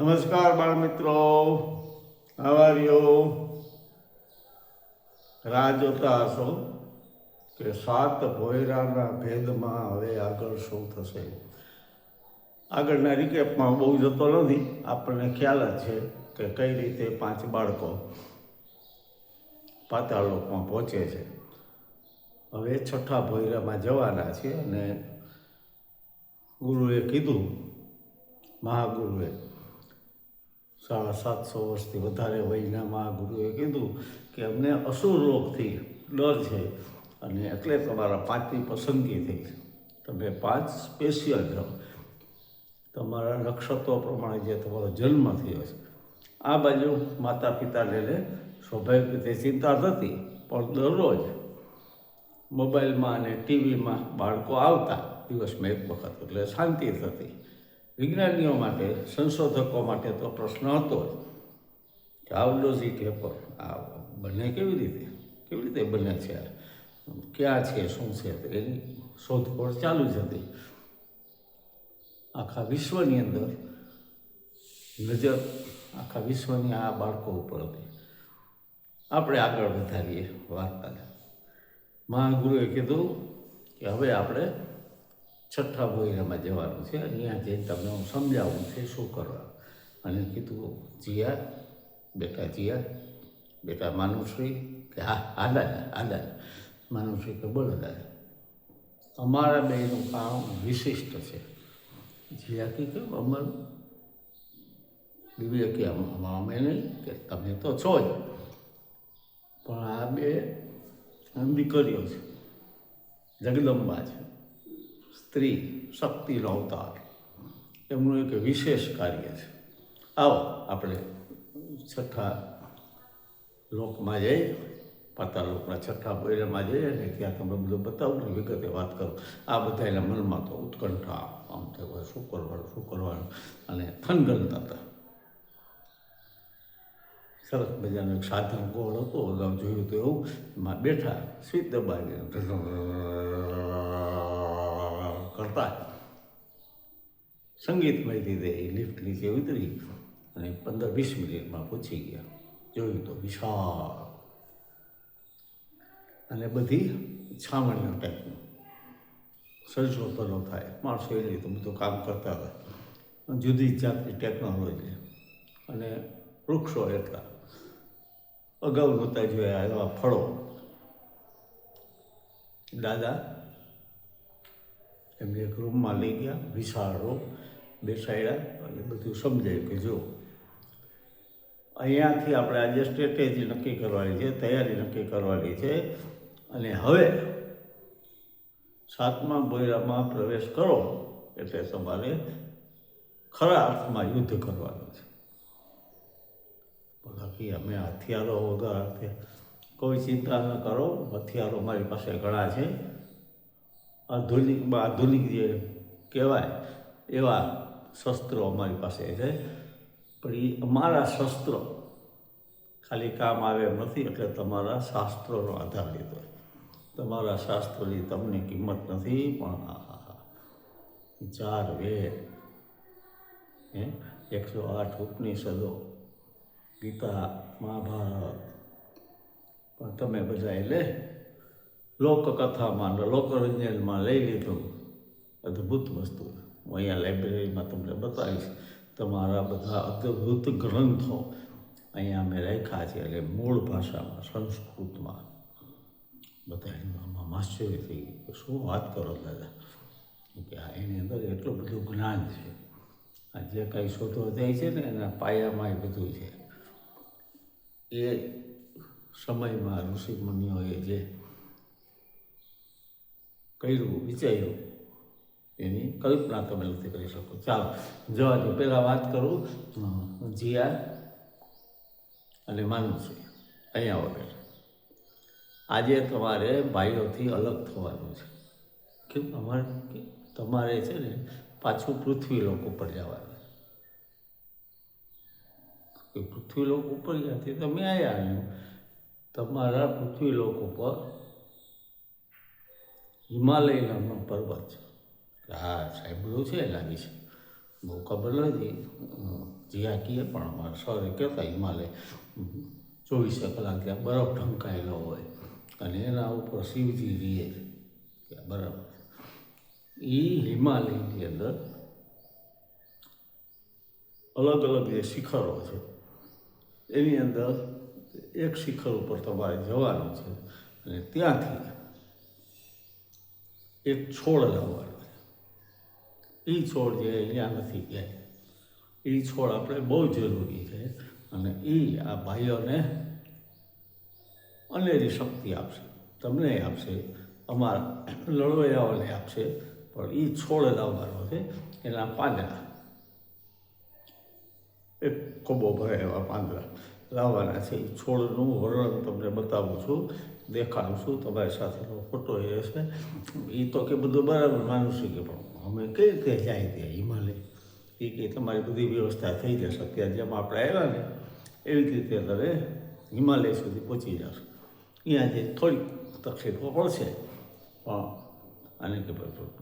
નમસ્કાર બાળ મિત્રો. આવાર્યો રાહ જોતા હશો કે સાત ભોયરાના ભેદમાં હવે આગળ શું થશે? આગળના રિકેપમાં બહુ જતો નથી. આપણને ખ્યાલ જ છે કે કઈ રીતે પાંચ બાળકો પાતાળ લોકમાં પહોંચે છે. હવે છઠ્ઠા ભોયરામાં જવાના છે અને ગુરુએ કીધું, મહાગુરુએ સાડા સાતસો વર્ષથી વધારે વયના મહાગુરુએ કીધું કે અમને અસુર રોગથી ડર છે અને એટલે તમારા પાંચની પસંદગી થઈ તમે પાંચ સ્પેશિયલ છો. તમારા નક્ષત્રો પ્રમાણે જે તમારો જન્મ થયો છે. આ બાજુ માતા પિતાને લઈને સ્વાભાવિક રીતે ચિંતા થતી, પણ દરરોજ મોબાઈલમાં અને ટીવીમાં બાળકો આવતા દિવસમાં એક વખત, એટલે શાંતિ થતી. વિજ્ઞાનીઓ માટે, સંશોધકો માટે તો પ્રશ્ન હતો કે ઇટ હેપન આ બને કેવી રીતે? કેવી રીતે બને છે? ક્યાં છે? શું છે? એની શોધખોળ ચાલુ જ હતી. આખા વિશ્વની અંદર નજર આખા વિશ્વની આ બાળકો ઉપર હતી. આપણે આગળ વધારીએ વાર્તાને. મહાગુરુએ કીધું કે હવે આપણે છઠ્ઠા બોયરામાં જવાનું છે. અહીંયા જે તમને હું સમજાવું છે શું કરવા. અને કીધું, જીયા, બેટા જીયા, બેટા માનુશ્રી. કે, હા હા દાદા માનુશ્રી કે, બોલો દાદા, અમારા બેનું કામ વિશિષ્ટ છે. જીયા કે, કેમ? અમારું? દિવ્ય કે, અમે નહીં, કે તમે તો છો જ. પણ આ બે દીકરીઓ છે. જગદંબા છે. સ્ત્રી શક્તિનો અવતાર એમનું એક વિશેષ કાર્ય છે. આવો આપણે છઠ્ઠા લોકમાં જઈએ. પાતાળ લોકના છઠ્ઠા પૈરામાં જઈએ અને ત્યાં તમે બધું બતાવું ને વિગતે વાત કરો. આ બધા એના મનમાં તો ઉત્કંઠા, આમ થયું શું કરવાનું શું કરવાનું અને થનગનતા હતા સરસ મજાનો એક સાધન ગોળ હતો, અગાઉ જોયું તો એવું. એમાં બેઠા, સ્વીટ દબાવી કરતા સંગીતમય લીધે એ લિફ્ટ નીચે ઉતરી અને પંદર વીસ મિનિટમાં પહોંચી ગયા. જોયું તો વિશાળ અને બધી છાવણીઓ ટાઈપનું સંશોધનો થાય. માણસો એ રીતે બધું કામ કરતા હતા જુદી જાતની ટેકનોલોજી અને વૃક્ષો એટલા. અગાઉ નહોતા જોયા એવા ફળો. દાદા એમને એક રૂમમાં લઈ ગયા, વિશાળ રૂમ બેસાડ્યા અને બધું સમજાયું કે જો, અહીંયાથી આપણે આજે સ્ટ્રેટેજી નક્કી કરવાની છે, તૈયારી નક્કી કરવાની છે અને હવે સાતમા બોયરામાં પ્રવેશ કરો એટલે તમારે ખરા અર્થમાં યુદ્ધ કરવાનું છે. બાકી અમે હથિયારો વગર કોઈ ચિંતા ન કરો, હથિયારો મારી પાસે ઘણા છે. આધુનિકમાં આધુનિક જે કહેવાય એવા શસ્ત્રો અમારી પાસે છે. પણ એ અમારા શસ્ત્રો ખાલી કામ આવે એમ નથી, એટલે તમારા શાસ્ત્રોનો આધાર લીધો તમારા શાસ્ત્રોની તમને કિંમત નથી, પણ. ચાર વેદ હે. એકસો આઠ ઉપનિષદો, ગીતા, મહાભારત. પણ તમે બધા એટલે લોકકથામાં અને લોકરંજનમાં લઈ લીધું. અદ્ભુત વસ્તુ. હું અહીંયા લાઇબ્રેરીમાં તમને બતાવીશ. તમારા બધા અદ્ભુત ગ્રંથો અહીંયા અમે રાખ્યા છે એટલે મૂળ ભાષામાં, સંસ્કૃતમાં. બધા આશ્ચર્ય થઈ ગયું શું વાત કરો દાદા? કે આ એની અંદર એટલું બધું જ્ઞાન છે. આ જે કાંઈ શોધો જાય છે ને એના પાયામાં એ બધું છે. એ સમયમાં ઋષિ મુનિઓએ જે કર્યું, વિચાર્યું. એની કલ્પના તમે નથી કરી શકો. ચાલો, જવાની પહેલાં વાત કરું. જીયા અને માનુસી અહીંયા વગર આજે તમારે ભાઈઓથી અલગ થવાનું છે. કેમ? અમારે તમારે છે ને પાછું પૃથ્વી લોક ઉપર જવાનું પૃથ્વી લોક ઉપર ગયા તમે આવ્યા તમારા પૃથ્વી લોક ઉપર હિમાલય નામનો પર્વત છે. હા સાંભળ્યું છે, લાગે છે. બહુ ખબર નથી. જ્યાં કીએ પણ અમારે સરે કહેતા હિમાલય. ચોવીસે કલાક ત્યાં બરફ ઢંકાયેલો હોય અને એના ઉપર શિવજી રીએ છે. બરાબર એ હિમાલયની અંદર અલગ અલગ જે શિખરો છે. એની અંદર એક શિખર ઉપર તમારે જવાનું છે અને ત્યાંથી એક છોડ લાવવાનો એ છોડ જે અહીંયા નથી ક્યાંય. એ છોડ આપણે બહુ જરૂરી છે અને એ આ ભાઈઓને અનેરી શક્તિ આપશે. તમને આપશે, અમારા લડવૈયાઓને આપશે, પણ એ છોડ લાવવાનો છે એના પાંદડા. એક કોબો ભરે એવા પાંદડા. લાવવાના છે એ છોડનું વર્ણન તમને બતાવું છું, દેખાડું છું, તમારી સાથેનો ફોટો એ છે એ તો કે બધું બરાબર માનું છું કે પણ અમે કઈ રીતે જાય ત્યાં હિમાલય? એ કે તમારી બધી વ્યવસ્થા થઈ જશે અત્યારે જેમ આપણે આવ્યા ને, એવી રીતે તમે હિમાલય સુધી પહોંચી જશો અહીંયા જે થોડીક તકલીફો પડશે પણ અને કે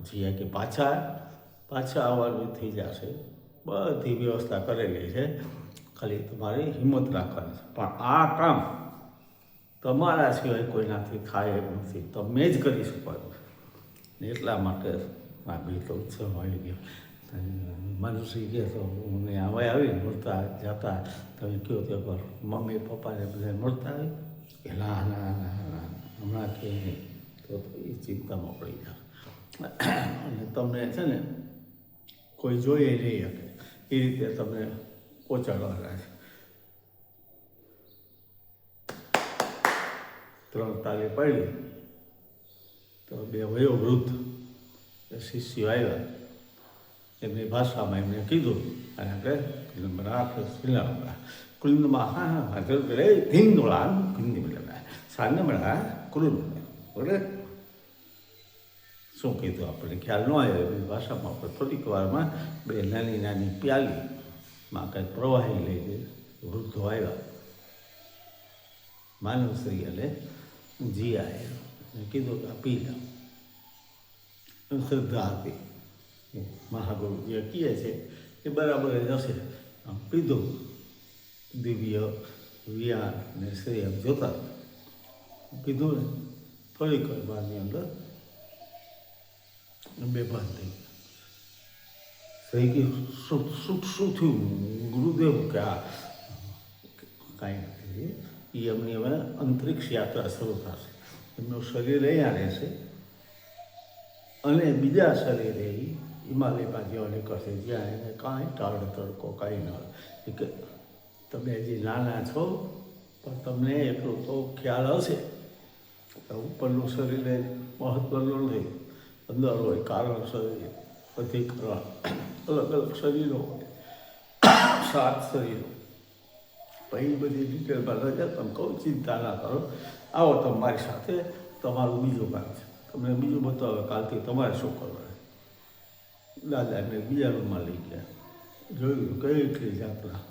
જીયા કે પાછા પાછા આવવાનું થઈ જશે. બધી વ્યવસ્થા કરેલી છે. ખાલી તમારે હિંમત રાખવાની છે. પણ આ કામ તમારા સિવાય કોઈનાથી થાય એમ નથી. તમે જ કરી શકો. ને એટલા માટે આ બે તો ઉત્સવ આવી ગયો. મનુષ્ય કહે તો મને હવે આવી, મળતા જતા તમે કહો તે પર મમ્મી, પપ્પાને બધા મળતા આવી. કે ના હમણાં કે નહીં. તો એ ચિંતામાં પડી જાય અને તમને છે ને કોઈ જોઈએ નહીં શકે. એ રીતે તમને પહોંચાડવાના છે ત્રણ તાલી પાડી તો બે વયો વૃદ્ધ એ શિષ્યો આવ્યા એમની ભાષામાં એમને કીધું અને આપણે રાખ શિલા કુલિંદમાં હા હા હા જરૂર રે ધીંગોળા હિન્દી મળે સાંજે મળે કુલું બોલે શું કીધું આપણને ખ્યાલ ન આવ્યો એની ભાષામાં આપણે થોડીક વારમાં બે નાની નાની પ્યાલીમાં કંઈક પ્રવાહી લઈ ગઈ વૃદ્ધો આવ્યા. માનવ શ્રી એટલે જીઆએ કીધું કે પી લો. શ્રદ્ધા હતી. મહાગુરુ જે કહે છે એ બરાબર જ હશે. પીધું. દિવ્ય, વિયાર ને શ્રી એમ જોતા. પીધું ને થોડીક વારની અંદર બેભાન થઈ ગયા. થઈ ગયું શું શું શું થયું? ગુરુદેવ કે આ કાંઈ નથી. એ એમની હવે અંતરિક્ષ યાત્રા શરૂ થશે. એમનું શરીર અહીંયા રહેશે. અને બીજા શરીરે એ હિમાલયમાં જેવા નીકળશે જ્યાં એને કાંઈ ટાળ તડકો, કાંઈ ન હોય કે તમે હજી નાના છો, પણ તમને એટલો તો ખ્યાલ હશે. ઉપરનું શરીર એ મહત્વનું નહીં. અંદર હોય કારણ શરીર બધી કરવા અલગ અલગ શરીરો સાત શરીરો પછી બધી ડિટેલમાં રજા તમે કહું ચિંતા ના કરો આવો તમે મારી સાથે તમારું બીજું કામ છે તમને બીજું બતાવે કાલથી તમારે શું કરવાનું દાદાને બીજા રૂમમાં લઈ ગયા જોયું કઈ કઈ જાતના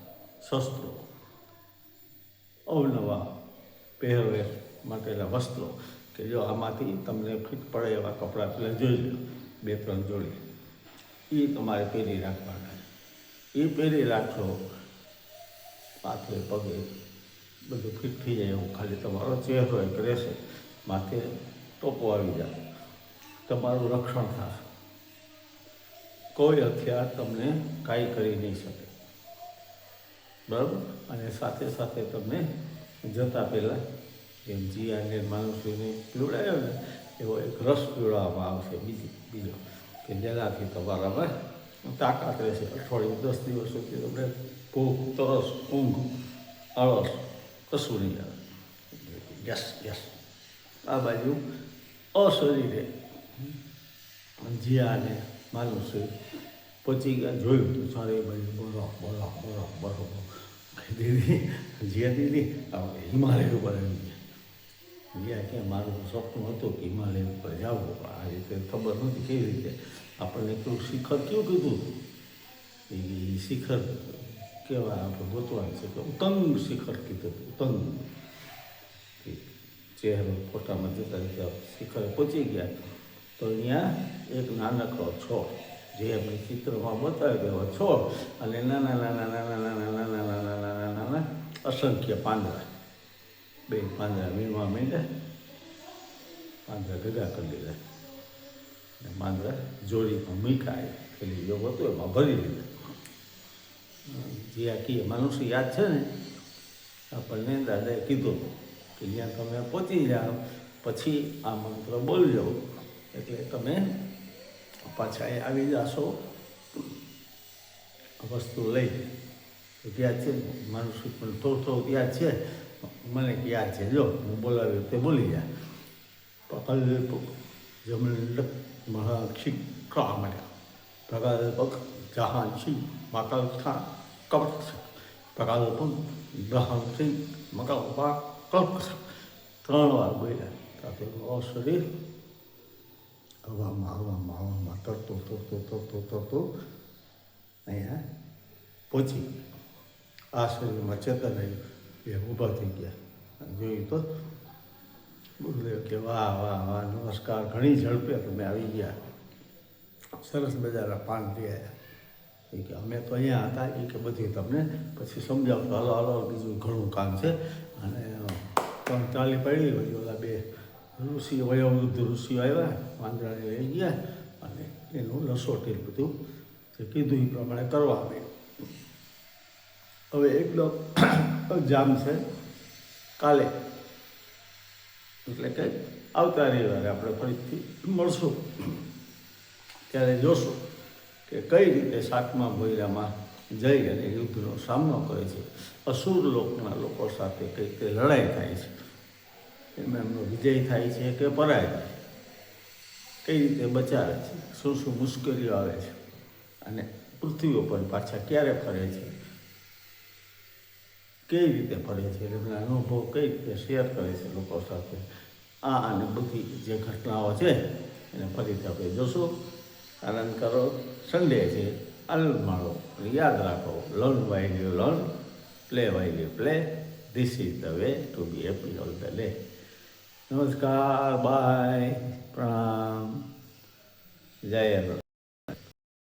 શસ્ત્રો અવનવા પહેરવે માટેના વસ્ત્રો કે જો આમાંથી તમને ફિટ પડે એવા કપડાં પહેલાં જોઈ લો બે ત્રણ જોડી એ તમારે પહેરી રાખવાના. એ પહેરી રાખશો માથે પગે બધું ફિટ થઈ જાય એવું. ખાલી તમારો ચહેરો એક રહેશે, માથે ટોપો આવી જાય. તમારું રક્ષણ થશે. કોઈ હથિયાર તમને કાંઈ કરી નહીં શકે. બરાબર? અને સાથે સાથે તમને જતા પહેલાં જેમ જીયાને માનુષીને પીવડાયો ને, એવો એક રસ પીવડાવવામાં આવશે બીજી, બીજો. કે જેનાથી તમારામાં તાકાત રહેશે અઠવાડિયું દસ દિવસ સુધી તમને ભૂખ તરસ ઊંઘ. આળસ કશું નહીં આવે યસ યસ આ બાજુ. અશરીરે જીયાને માનુષી પહોંચી ગયા જોયું તો સારે બાજુ. બોલો બરફ બોલો બોલો દીદી જીયા દીદી હિમાલય ઉપર આવી જ્યાં ક્યાં મારું સપનું હતું કે હિમાલય ઉપર જાવું. આ રીતે ખબર નથી કેવી રીતે. આપણને કેવું શિખર કયું કીધું? એ શિખર કેવા આપણે ગોતવાનું છે કે ઉતંગ શિખર કીધું ઉતંગ. ચહેરો ફોટામાં જતા જતા શિખરે પહોંચી ગયા. તો અહીંયા એક નાનકડો છોડ, જે આપણે ચિત્રમાં બતાવ્યો એવા છોડ, અને નાના નાના નાના નાના નાના નાના નાના નાના અસંખ્ય પાંદડા. બે પાંદડા વીણવા માંડ્યા પાંદડા ભેગા કરી દીધા અને પાંદડા જોડીમાં મૂક્યા પેલી યોગ હતો એમાં ભરી લીધા જે આખી મનુષ્ય યાદ છે ને આપણને દાદાએ કીધું કે અહીંયા તમે પહોંચી જાઓ પછી આ મંત્ર બોલજો એટલે તમે પાછા એ આવી જાશો વસ્તુ લઈ યાદ છે મનુષ્ય પણ થોડું થોડું યાદ છે મને યાદ છે. જો, હું બોલાવ્યો તે બોલી જાય પ્રકલ્પ જમલક મહાક્ષિક કામર્યા પ્રકલ્પક જહાંસિંહ મકલ ખા કવચ પ્રકલ્પમ બ્રહ્મસિંહ મકલપા વા કલ્પ ત્રણ વાર બોલ્યા. સાથે ઓ શરીર હવામાં હવામાં હવામાં તરતો તરતો તરતો તરતો અહીંયા પહોંચી. આ શરીરમાં ચેતન આવ્યું એ ઊભા થઈ ગયા જોયું તો બોલ્યો કે વાહ વાહ વાહ નમસ્કાર ઘણી ઝડપે તમે આવી ગયા સરસ મજાના પાન લઈ આવ્યા એ કે અમે તો અહીંયા હતા એ કે બધી તમને પછી સમજાવતો હાલો હાલો બીજું ઘણું કામ છે અને ત્રણ ચાલી પડી હોય ઓલા બે ઋષિ વયોવૃદ્ધ ઋષિઓ આવ્યા વાંદરાને લઈ ગયા અને એનું લસોટી બધું જે કીધું એ પ્રમાણે કરવા માંડ્યું હવે એકદમ જામ છે કાલે. એટલે કે આવતા રવિવારે આપણે ફરીથી મળશું. ત્યારે જોશું કે કઈ રીતે સાતમા ભોયરામાં જઈ અને યુદ્ધનો સામનો કરે છે. અસુર લોકના લોકો સાથે કઈ રીતે લડાઈ થાય છે. એમાં એમનો વિજય થાય છે કે પરાય થાય કઈ રીતે બચાવે છે? શું શું મુશ્કેલીઓ આવે છે? અને પૃથ્વી ઉપર પાછા ક્યારે ફરે છે? કેવી રીતે ફરે છે? એમના અનુભવ કઈ રીતે શેર કરે છે લોકો સાથે? આ અને બધી જે ઘટનાઓ છે, એને ફરીથી આપણે જોશું. આનંદ કરો સંડે છે આનંદ માણો યાદ રાખો learn while you learn play while you play this is the way to be happy all the day નમસ્કાર બાય પ્રણામ. જય